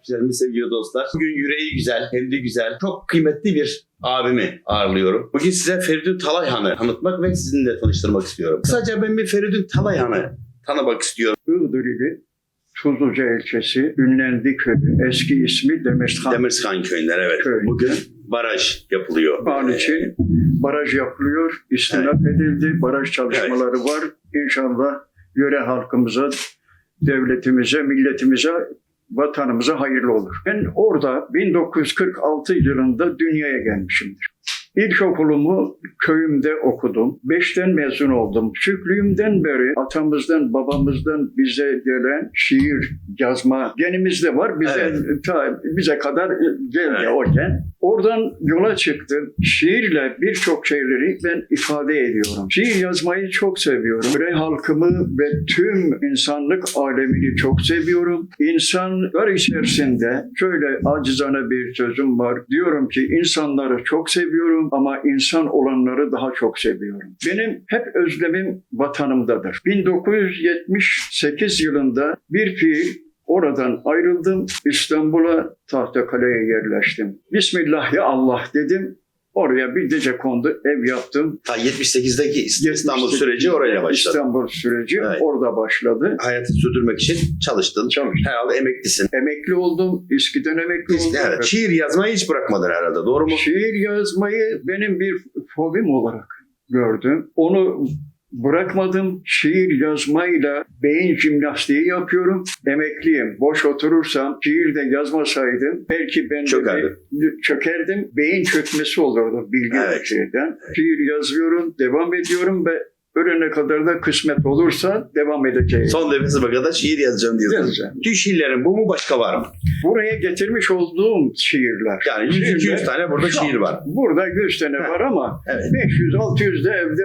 takipçilerimiz, sevgili dostlar. Bugün yüreği güzel, hem de güzel, çok kıymetli bir abimi ağırlıyorum. Bugün size Feridun Talayhan'ı tanıtmak ve sizinle tanıştırmak istiyorum. Kısaca ben bir Feridun Talayhan'ı tanımak istiyorum. Iğdır ili Tuzluca ilçesi Ünlendi köyü. Eski ismi Demirhan. Demirskan köyünden evet. Köy. Bugün baraj yapılıyor. An için baraj yapılıyor. İstinaf edildi. Baraj çalışmaları var. İnşallah yöre halkımıza, devletimize, milletimize, vatanımıza hayırlı olur. Ben orada 1946 yılında dünyaya gelmişimdir. İlkokulumu köyümde okudum. Beşten mezun oldum. Küçüklüğümden beri atamızdan, babamızdan bize gelen şiir, yazma genimizde var. Bize Evet. ta bize kadar geldi Evet. o gen. Oradan yola çıktım. Şiirle birçok şeyleri ben ifade ediyorum. Şiir yazmayı çok seviyorum. Bre halkımı ve tüm insanlık alemini çok seviyorum. İnsanlar içerisinde şöyle acizane bir sözüm var. Diyorum ki insanları çok seviyorum ama insan olanları daha çok seviyorum. Benim hep özlemim vatanımdadır. 1978 yılında bir fiil Oradan ayrıldım. İstanbul'a Tahtakale'ye yerleştim. Bismillah ya Allah dedim. Oraya bir gece kondu, ev yaptım. Ta 78'deki İstanbul 78 süreci orayla başladı. İstanbul süreci Evet. orada başladı. Hayatı sürdürmek için çalıştın. Çalıştım. Herhalde emeklisin. Emekli oldum, İSKİ'den emekli oldum. Evet, şiir yazmayı hiç bırakmadın herhalde. Doğru mu? Şiir yazmayı benim bir fobim olarak gördüm. Onu bırakmadım. Şiir yazmayla beyin jimnastiği yapıyorum. Emekliyim. Boş oturursam şiir de yazmasaydım belki ben de Çökerdin. bir- çökerdim. Beyin çökmesi olurdu bilgi Evet. şeyden. Şiir yazıyorum, devam ediyorum ve ölene kadar da kısmet olursa devam edeceğim. Son nefesime kadar şiir yazacağım diyorsun. Yazacağım. Tüm şiirlerin bu mu başka var mı? Buraya getirmiş olduğum şiirler. Yani 100-200 Şiirler- tane burada şiir var. Burada 100 tane Ha. var ama Evet. 500-600 de evde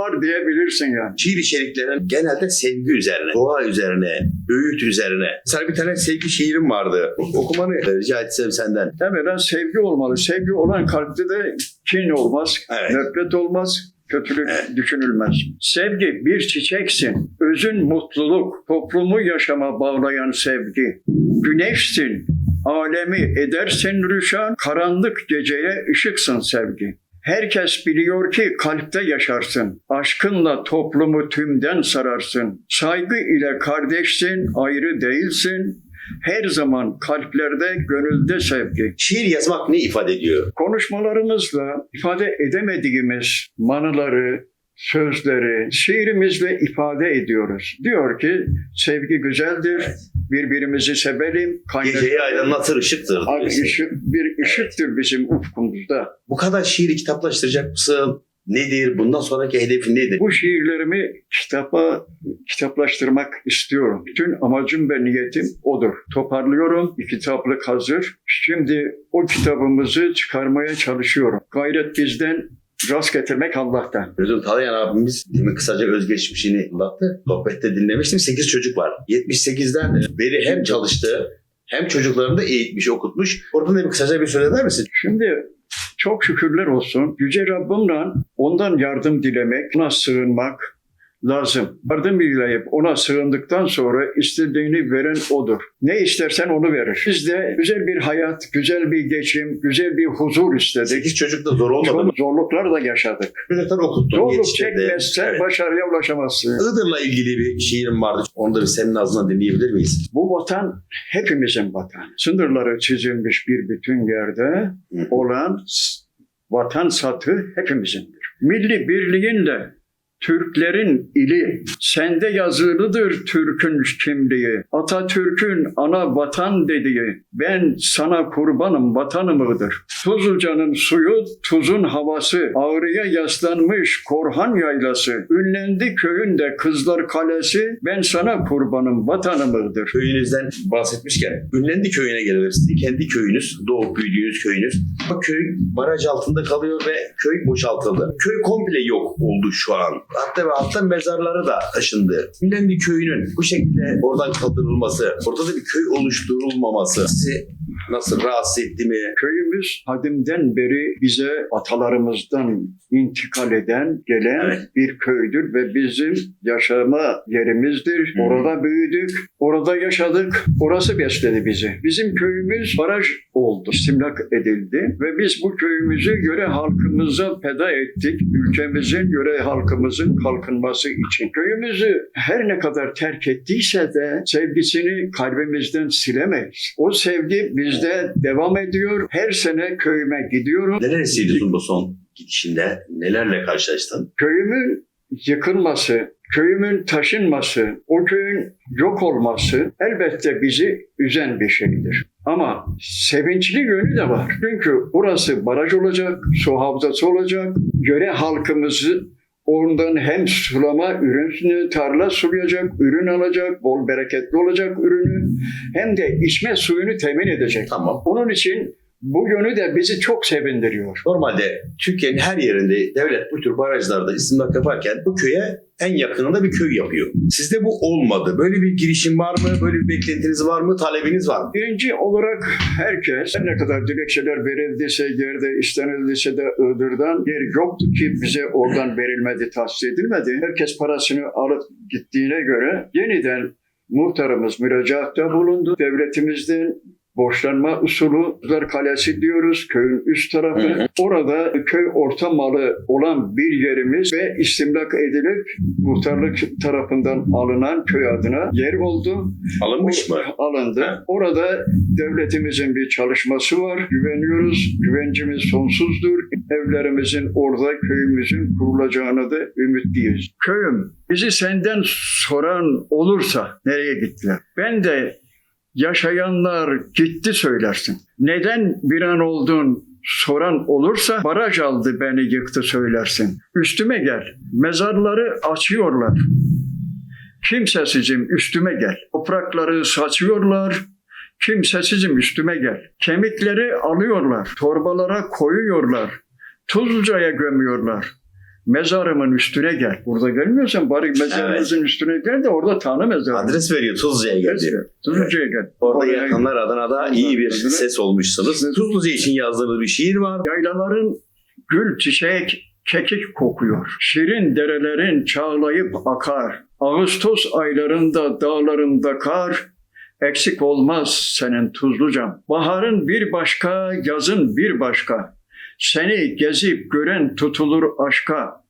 var diyebilirsin yani. Şiir içeriklerin genelde sevgi üzerine, doğa üzerine, öğüt üzerine. Mesela bir tane sevgi şiirim vardı. Okumanı rica etsem senden. Evvela sevgi olmalı. Sevgi olan kalpte de kin olmaz, Evet. nefret olmaz, kötülük düşünülmez. Sevgi bir çiçeksin. Özün mutluluk, toplumu yaşama bağlayan sevgi. Güneşsin. Alemi edersin rüşan, karanlık geceye ışıksın sevgi. Herkes biliyor ki kalpte yaşarsın. Aşkınla toplumu tümden sararsın. Saygı ile kardeşsin, ayrı değilsin. Her zaman kalplerde, gönülde sevgi. Şiir yazmak ne ifade ediyor? Konuşmalarımızla ifade edemediğimiz manıları, sözleri şiirimizle ifade ediyoruz. Diyor ki sevgi güzeldir, birbirimizi sevelim, Geceyi aydınlatır ışıktır. Abi ışık, bir ışıktır bizim ufkumuzda. Bu kadar şiiri kitaplaştıracak mısın? Nedir? Bundan sonraki hedefin nedir? Bu şiirlerimi kitapa kitaplaştırmak istiyorum. Bütün amacım ve niyetim odur. Toparlıyorum. Bir kitaplık hazır. Şimdi o kitabımızı çıkarmaya çalışıyorum. Gayret bizden, rast getirmek Allah'tan. Özür Talayan abimiz demin kısaca özgeçmişini anlattı. Sohbette dinlemiştim. 8 çocuk var. 78'den beri hem çalıştı hem çocuklarını da eğitmiş, okutmuş. Oradan da bir kısaca bir söz eder misin? Şimdi çok şükürler olsun. Yüce Rabbimle ondan yardım dilemek, ona sığınmak lazım. Yardım dileyip ona sığındıktan sonra istediğini veren odur. Ne istersen onu verir. Biz de güzel bir hayat, güzel bir geçim, güzel bir huzur istedik. 8 çocuk da zor olmadı mı? Zorluklar da yaşadık. Çocuklar okuttun, Zorluk çekmezsen Evet. başarıya ulaşamazsın. Iğdır'la ilgili bir şiirim vardı. Onu da bir senin ağzından dinleyebilir miyiz? Bu vatan hepimizin vatanı. Sınırları çizilmiş bir bütün yerde olan vatan satı hepimizindir. Milli birliğinle Türklerin ili, sende yazılıdır Türk'ün kimliği. Atatürk'ün ana vatan dediği, ben sana kurbanım vatanımıdır. Tuzluca'nın suyu, tuzun havası, ağrıya yaslanmış Korhan yaylası, ünlendi köyünde kızlar kalesi, ben sana kurbanım vatanımdır. Köyünüzden bahsetmişken Ünlendi köyüne gelelim. Kendi köyünüz, doğup büyüdüğünüz köyünüz. Köy baraj altında kalıyor ve köy boşaltıldı. Köy komple yok oldu şu an. Hatta ve hatta mezarları da taşındı. Ünlendi köyünün bu şekilde oradan kaldırılması, orada da bir köy oluşturulmaması sizi Nasıl rahatsız etti mi? Köyümüz hadimden beri bize atalarımızdan intikal eden, gelen Evet. bir köydür ve bizim yaşama yerimizdir. Hı. Orada büyüdük, orada yaşadık, orası besledi bizi. Bizim köyümüz baraj oldu, istimlak edildi ve biz bu köyümüzü göre halkımıza feda ettik. Ülkemizin, göre halkımızın kalkınması için. Köyümüzü her ne kadar terk ettiyse de sevgisini kalbimizden silemeyiz. O sevgi bizde devam ediyor. Her sene köyüme gidiyorum. Neler hissediyorsun bu son gidişinde? Nelerle karşılaştın? Köyümün yıkılması, köyümün taşınması, o köyün yok olması elbette bizi üzen bir şeydir. Ama sevinçli yönü de var. Çünkü burası baraj olacak, su havzası olacak. Göre halkımızı ondan hem sulama ürünü, tarla sulayacak, ürün alacak, bol bereketli olacak ürünü hem de içme suyunu temin edecek. Tamam. Onun için bu yönü de bizi çok sevindiriyor. Normalde Türkiye'nin her yerinde devlet bu tür barajlarda istimlak yaparken bu köye en yakınında bir köy yapıyor. Sizde bu olmadı. Böyle bir girişim var mı? Böyle bir beklentiniz var mı? Talebiniz var mı? Birinci olarak herkes her ne kadar dilekçeler verildiyse yerde istenildiyse de Iğdır'dan yer yoktu ki bize oradan verilmedi, tahsis edilmedi. Herkes parasını alıp gittiğine göre yeniden muhtarımız müracaatta bulundu. Devletimizden borçlanma usulü Kızlar Kalesi diyoruz köyün üst tarafı. Hı hı. Orada köy orta malı olan bir yerimiz ve istimlak edilip muhtarlık tarafından alınan köy adına yer oldu Alınmış mı? alındı. Orada devletimizin bir çalışması var. Güveniyoruz. Güvencimiz sonsuzdur. Evlerimizin orada köyümüzün kurulacağını da ümitliyiz. Köyüm bizi senden soran olursa nereye gittiler? Ben de yaşayanlar gitti söylersin. Neden bir an oldun soran olursa baraj aldı beni yıktı söylersin. Üstüme gel. Mezarları açıyorlar. Kimsesizim üstüme gel. Toprakları saçıyorlar. Kimsesizim üstüme gel. Kemikleri alıyorlar. Torbalara koyuyorlar. Tuzluca'ya gömüyorlar. Mezarımın üstüne gel. Burada gelmiyorsan bari mezarımızın üstüne gel de orada tanı mezarı. Adres veriyor Tuzluca'ya geldi. Tuzluca'ya gel. Orada Oraya- yakanlar adına da iyi bir Adına- ses olmuşsunuz. Tuzluca için yazdığınız bir şiir var. Yaylaların gül çiçek kekik kokuyor. Şirin derelerin çağlayıp akar. Ağustos aylarında dağlarında kar. Eksik olmaz senin tuzlucam. Baharın bir başka, yazın bir başka. Seni gezip gören tutulur aşka.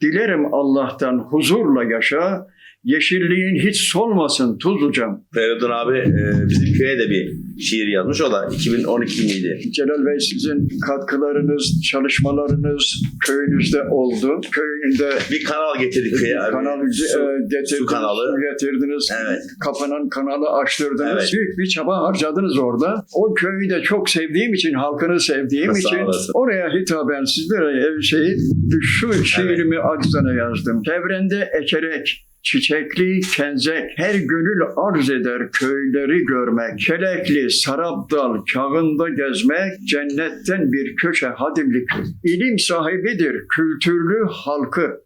Dilerim Allah'tan huzurla yaşa. Yeşilliğin hiç solmasın tuzlucam. Feridun abi e, bizim köye de bir şiir yazmış. O da 2012 miydi? Celal Bey sizin katkılarınız, çalışmalarınız köyünüzde oldu. Köyünde Bir kanal getirdik köye abi. kanal Su- e, getirdiniz, su kanalı. su getirdiniz, Evet. kapanan kanalı açtırdınız. Evet. Büyük bir çaba harcadınız orada. O köyü de çok sevdiğim için, halkını sevdiğim Sağ için olasın. oraya hitaben sizlere şeyi, şu şiirimi acizane yazdım. Çevrende ekerek Çiçekli kenzek her gönül arz eder köyleri görmek. Kelekli sarabdal kağında gezmek cennetten bir köşe hadimlik. İlim sahibidir kültürlü halkı.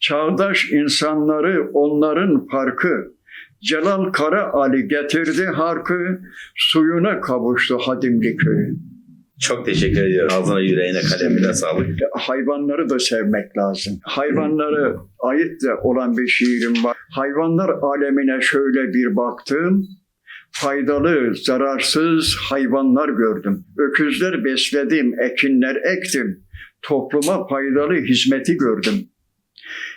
Çağdaş insanları onların parkı. Celal Kara Ali getirdi harkı, suyuna kavuştu Hadimli köyü. Çok teşekkür ediyorum. Ağzına yüreğine kalemine sağlık. Hayvanları da sevmek lazım. Hayvanları ait de olan bir şiirim var. Hayvanlar alemine şöyle bir baktım. Faydalı, zararsız hayvanlar gördüm. Öküzler besledim, ekinler ektim. Topluma faydalı hizmeti gördüm.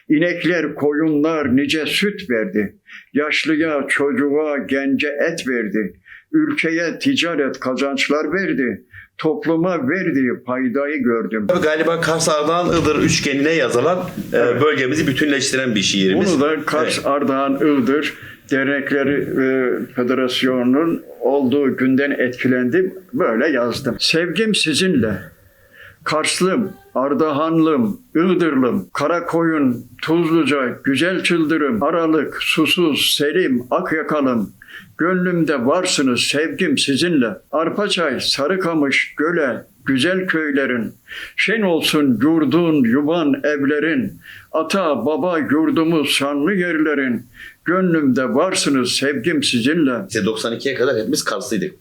İnekler, koyunlar nice süt verdi. Yaşlıya, çocuğa, gence et verdi. Ülkeye ticaret kazançlar verdi. Topluma verdiği faydayı gördüm. Tabii Galiba Kars Ardahan Iğdır üçgenine yazılan e, Evet. bölgemizi bütünleştiren bir şiirimiz. Bunu da Kars, Evet. Ardahan, Iğdır Dernekleri e, Federasyonu'nun olduğu günden etkilendim. Böyle yazdım. Sevgim sizinle. Karslım, Ardahanlım, Iğdırlım, Karakoyun, Tuzluca, Güzel Çıldırım, Aralık, Susuz, Selim, Akyakalım, Gönlümde varsınız sevgim sizinle. Arpaçay, Sarıkamış, Göle, güzel köylerin. Şen olsun yurdun, yuvan, evlerin. Ata, baba, yurdumuz, sanlı yerlerin. Gönlümde varsınız sevgim sizinle. İşte 92'ye kadar hepimiz Karslıydık.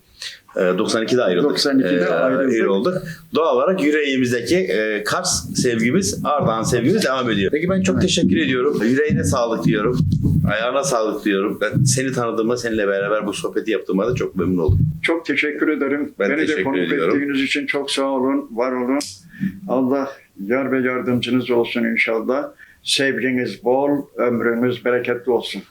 Ee, 92'de ayrıldık. 92'de Ee, ayrıldık. ayrı olduk. Doğal olarak yüreğimizdeki e, Kars sevgimiz, Ardahan sevgimiz devam ediyor. Peki ben çok teşekkür ediyorum. Yüreğine sağlık diyorum. Ayağına sağlık diyorum. Ben seni tanıdığımda, seninle beraber bu sohbeti yaptığıma da çok memnun oldum. Çok teşekkür ederim. Ben Beni de teşekkür konuk ediyorum. ettiğiniz için çok sağ olun, var olun. Allah yar ve yardımcınız olsun inşallah. Sevginiz bol, ömrünüz bereketli olsun.